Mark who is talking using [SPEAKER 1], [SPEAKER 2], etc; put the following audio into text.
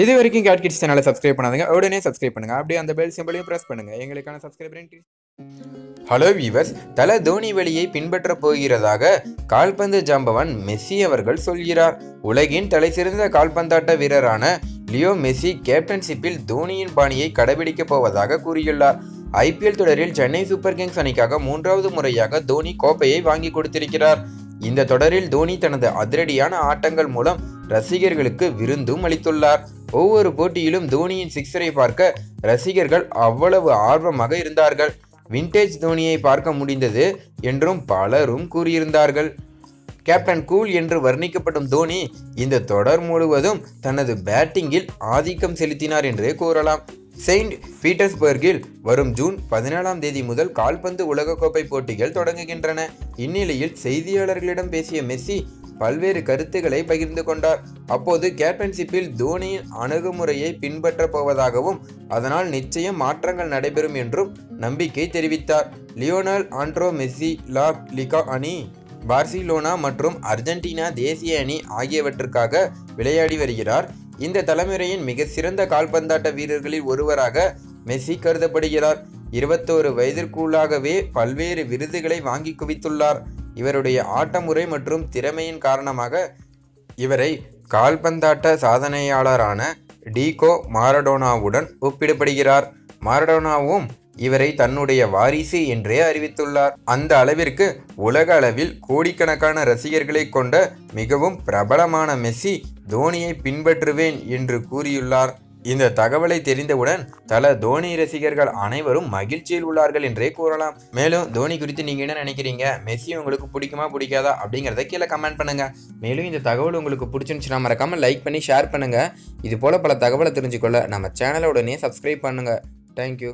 [SPEAKER 1] இது வரைக்கும் cat kids சேனலை சப்ஸ்கிரைப் பண்ணாதுங்க. உடனே சப்ஸ்கிரைப் பண்ணுங்க. அப்படியே அந்த பெல் சிம்பிளையும் ப்ரெஸ் பண்ணுங்க. எங்களுக்கான சப்ஸ்கிரைபர் ஹலோ வீவர்ஸ் தல தோனி வழியை பின்பற்றப் போகிறதாக கால்பந்து ஜாம்பவன் மெஸ்ஸி அவர்கள் சொல்கிறார். உலகின் தலைசிறந்த கால்பந்தாட்ட வீரரான லியோ மெஸ்ஸி கேப்டன்ஷிப்பில் தோனியின் பாணியை கடைபிடிக்கப் போவதாக கூறியுள்ளார். ஐபிஎல் தொடரில் சென்னை சூப்பர் கிங்ஸ் அணிக்காக மூன்றாவது முறையாக தோனி கோப்பையை வாங்கி கொடுத்திருக்கிறார். இந்த தொடரில் தோனி தனது அதிரடியான ஆட்டங்கள் மூலம் ரசிகர்களுக்கு விருந்தும் அளித்துள்ளார். ஒவ்வொரு போட்டியிலும் தோனியின் சிக்ஸரை பார்க்க ரசிகர்கள் அவ்வளவு ஆர்வமாக இருந்தார்கள். விண்டேஜ் தோனியை பார்க்க முடிந்தது என்றும் பலரும் கூறியிருந்தார்கள். கேப்டன் கூல் என்று வர்ணிக்கப்படும் தோனி இந்த தொடர் முழுவதும் தனது பேட்டிங்கில் ஆதிக்கம் செலுத்தினார் என்றே கூறலாம். செயின்ட் பீட்டர்ஸ்பர்கில் வரும் ஜூன் பதினேழாம் தேதி முதல் கால்பந்து உலகக்கோப்பை போட்டிகள் தொடங்குகின்றன. இந்நிலையில் செய்தியாளர்களிடம் பேசிய மெஸ்ஸி பல்வேறு கருத்துக்களை பகிர்ந்து கொண்டார். அப்போது கேப்டன்ஷிப்பில் தோனியின் அணுகுமுறையை பின்பற்றப் போவதாகவும் அதனால் நிச்சயம் மாற்றங்கள் நடைபெறும் என்றும் நம்பிக்கை தெரிவித்தார். லியோனல் ஆண்ட்ரோ மெஸ்ஸி லா லிகா அணி பார்சிலோனா மற்றும் அர்ஜென்டினா தேசிய அணி ஆகியவற்றுக்காக விளையாடி வருகிறார். இந்த தலைமுறையின் மிக சிறந்த கால்பந்தாட்ட வீரர்களில் ஒருவராக மெஸ்ஸி கருதப்படுகிறார். இருபத்தோரு வயதிற்குள்ளாகவே பல்வேறு விருதுகளை வாங்கி குவித்துள்ளார். இவருடைய ஆட்டமுறை மற்றும் திறமையின் காரணமாக இவரை கால்பந்தாட்ட சாதனையாளரான டீகோ மாரடோனாவுடன் ஒப்பிடப்படுகிறார். மாரடோனாவும் இவரை தன்னுடைய வாரிசு என்றே அறிவித்துள்ளார். அந்த அளவிற்கு உலக அளவில் கோடிக்கணக்கான ரசிகர்களை கொண்ட மிகவும் பிரபலமான மெஸ்ஸி தோனியை பின்பற்றுவேன் என்று கூறியுள்ளார். இந்த தகவலை தெரிந்தவுடன் தல தோனி ரசிகர்கள் அனைவரும் மகிழ்ச்சியில் உள்ளார்கள் என்றே கூறலாம். மேலும் தோனி குறித்து நீங்க என்ன நினைக்கிறீங்க? மெஸ்ஸி உங்களுக்கு பிடிக்குமா பிடிக்காதா? அப்படிங்கிறத கீழே கமெண்ட் பண்ணுங்க. மேலும் இந்த தகவல் உங்களுக்கு பிடிச்சிருந்துச்சுன்னா மறக்காம லைக் பண்ணி ஷேர் பண்ணுங்க. இது போல பல தகவலை தெரிஞ்சுக்கொள்ள நம்ம சேனலை உடனே சப்ஸ்கிரைப் பண்ணுங்க. தேங்க்யூ